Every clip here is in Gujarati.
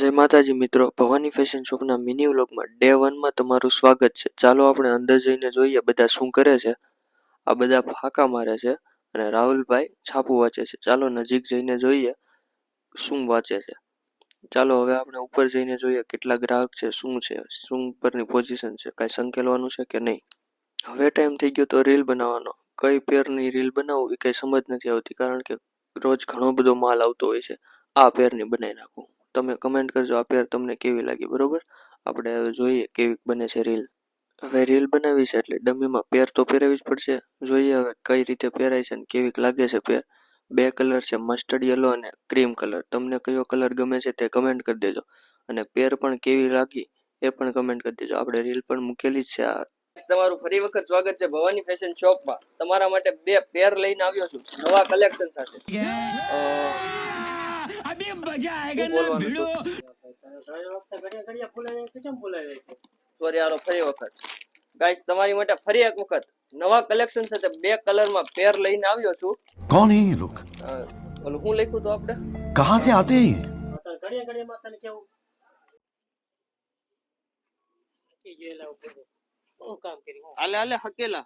જય માતાજી મિત્રો. ભવાની ફેશન શોપના મિની વ્લોગમાં ડે વનમાં તમારું સ્વાગત છે. ચાલો આપણે અંદર જઈને જોઈએ બધા શું કરે છે. આ બધા ફાંકા મારે છે અને રાહુલભાઈ છાપું વાંચે છે. ચાલો નજીક જઈને જોઈએ શું વાંચે છે. ચાલો હવે આપણે ઉપર જઈને જોઈએ કેટલા ગ્રાહક છે, શું છે, શું ઉપરની પોઝિશન છે, કાંઈ સંકેલવાનું છે કે નહીં? હવે ટાઈમ થઈ ગયો તો રીલ બનાવવાનો. કઈ પેરની રીલ બનાવવું એ કંઈ સમજ નથી આવતી કારણ કે રોજ ઘણો બધો માલ આવતો હોય છે. આ પેરની બનાવી નાખું. તમે કમેન્ટ કરજો આ પેર તમને કેવી લાગી બરોબર? આપણે હવે જોઈએ કેવી બને છે રીલ હવે રીલ બનાવી છે એટલે ડમીમાં પેર તો પહેરાવી જ પડશે. જોઈએ હવે કઈ રીતે પહેરાય છે અને કેવીક લાગે છે પેર બે કલર છે મસ્ટર્ડ યલો અને ક્રીમ કલર તમને કયો કલર ગમે છે તે કમેન્ટ કરી દેજો. અને પેર પણ કેવી લાગી એ પણ કમેન્ટ કરી દેજો. આપણે રીલ પણ મૂકેલી જ છે આ. તમારું ફરી વખત સ્વાગત છે ભવાની ફેશન શોપમાં તમારા માટે બે પેર લઈને આવ્યો છું. નવા કલેક્શન સાથે. अभी मजा आएगा શું ना બોલવાનું भिड़ो સોરી હાલો ફરી વખત ગાઈસ તમારી માટે ફરી એક વખત નવા કલેક્શન સાથે બે કલરમાં પેર લઈને આવ્યો છું कौन है ये लोग અ, ઓલું શું લખ્યું તો આપણે कहाँ से आते हैं ये હાલે હાલે હકેલા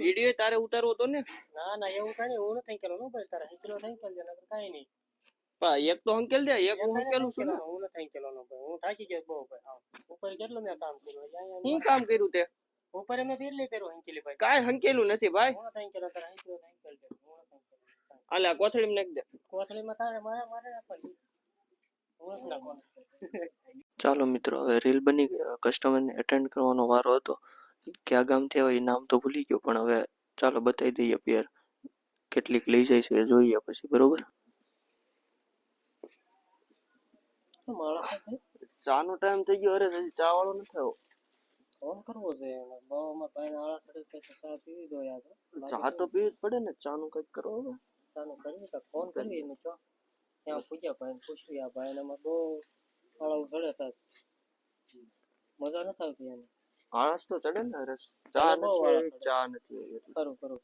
વીડિયો તારે ઉતારવો તો ને. ના ના એવું કઈ હું નથી કરેલું હો ભાઈ તારે. હિંચલો થઈ ગયો નકર કાંઈ નહીં. પણ એક તો હંકેલ દે એક હું હંકેલું છું ને. હું નથી કરેલું ભાઈ. હું થાકી ગયો બહુ ભાઈ હા. ઉપર કેટલું મેં કામ કર્યું? હું કામ કર્યું તે? ઉપર મેં પેરલી કર્યું હંકેલી ભાઈ. કાઈ હંકેલું નથી ભાઈ. હું નથી હંકેલો તારે હંકેલો હંકેલ દે. હું નથી કરેલું હાલે આ કોથળીમાં નાખી દે. કોથળીમાં તારે મારે મારે નાખવાની ચાલો મિત્રો હવે રીલ બની ગઈ. કસ્ટમર કસ્ટમરને એટેન્ડ કરવાનો વારો હતો. ક્યાં ગામથી આવે એ નામ તો ભૂલી ગયો પણ હવે ચાલો બતાવી દઈએ પેર કેટલીક લઈ જાય છે જોઈએ પછી બરોબર? ચા નો ટાઈમ થઈ ગયો અરે હજી ચા વાળો નથી આવ્યો. ફોન કરવો છે બાવામાં પાણી આળા સડે કે ચા પીવી જોઈએ યાર ચા તો પીવી જ પડે ને ચા નું કંઈક કરવો હવે નું કરીએ તો ફોન કરીએ ને ચો. ત્યાં પૂછ્યા ભાઈ પૂછ્યું આ ભાઈ ને બહુ આળા ચડે સાહેબ મજા નથી આવતી એને. આળસ તો ચડે ને રસ. ચા નથી. ચા નથી કરો. કરું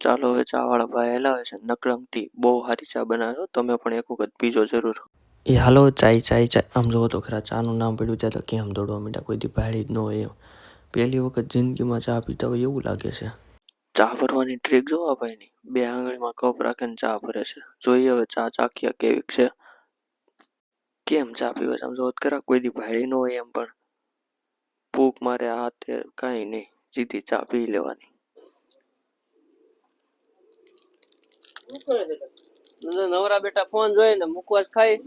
ચાલો હવે ચા વાળા ભાઈ હલાવે છે. નકળંગ ટી બહુ સારી ચા બનાવ્યો. તમે પણ એક વખત પીજો જરૂર. એ હાલો ચાય ચાય ચાય. આમ જોવો તો ખરા ચાનું નામ પડ્યું ત્યાં તો કેમ દોડવા માંડ્યા કોઈ દીપાળી ભાડી જ ન હોય એમ. પહેલી વખત જિંદગીમાં ચા પીતા હોય એવું લાગે છે. ચા ભરવાની ટ્રીક જોવા ભાઈની. બે આંગળીમાં કપ રાખીને ચા ભરે છે. જોઈએ હવે ચા ચાખ્યા કેવીક છે. કેમ ચા પીવે છે? આમ જોવો તો ખરા કોઈ દીપાળી ભાડી ન હોય એમ પણ. ભૂખ મારે આ તે કાંઈ નહીં, સીધી ચા પી લેવાની? નવરા બેટા ફોન જોઈને મૂકવા જ ખાઈ?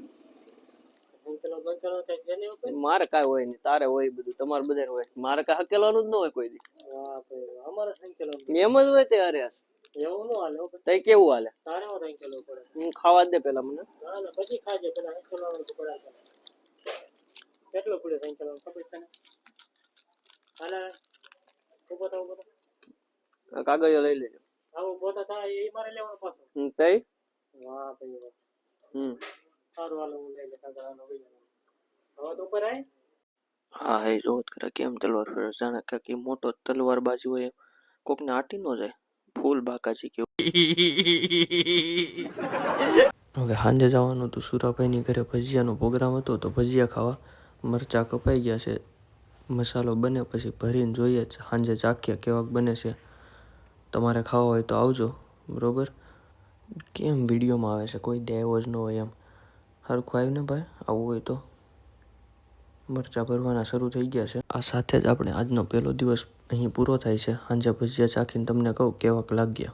મારે કાંઈ હોય નહીં, તારે હોય બધું, તમારે બધા હોય મારે કાંઈ હકેલવાનું જ ન હોય કોઈ દી એમ જ હોય તે અરે એવું ન હાલે તઈ કેવું હાલે તારે પડે હું ખાવા દે પેલા મને ના ના પછી ખાજે પેલા પડે. કેટલો ખબર તને કાગળિયો લઈ લેજો. આવું ઊભો થા તા એ મારે લેવાનો પાછો. હમ, તઈ? વાહ ભાઈ વાહ. હમ. સારું હાલો હું લઈ લે કાગળ હાલો હવે તો ઉપર આય. હા એ જોવો કરે કેમ તલવાર ફેરવે જાણે કાંઈક કે મોટો તલવાર બાજુ હોય કોકને આટી નો જાય. ફૂલ બાકાજી કેવું. હવે સાંજે જવાનું હતું. સુરાભાઈની ઘરે ભજીયાનો પ્રોગ્રામ હતો તો ભજીયા ખાવા મરચાં કપાઈ ગયા છે. મસાલો બને પછી ભરીને જોઈએ જ, સાંજે ચાખ્યા કેવાક બને છે. તમારે ખાવા હોય તો આવજો, બરાબર? કેમ વિડીયોમાં આવે છે? કોઈ દેવો જ ન હોય એમ. સરખું આવ્યું ને ભાઈ? આવું હોય તો. મરચાં ભરવાના શરૂ થઈ ગયા છે. આ સાથે જ આપણે આજનો પહેલો દિવસ અહીં પૂરો થાય છે. સાંજે ભજીયા ચાખીને તમને કહું, કેવાક લાગ્યા.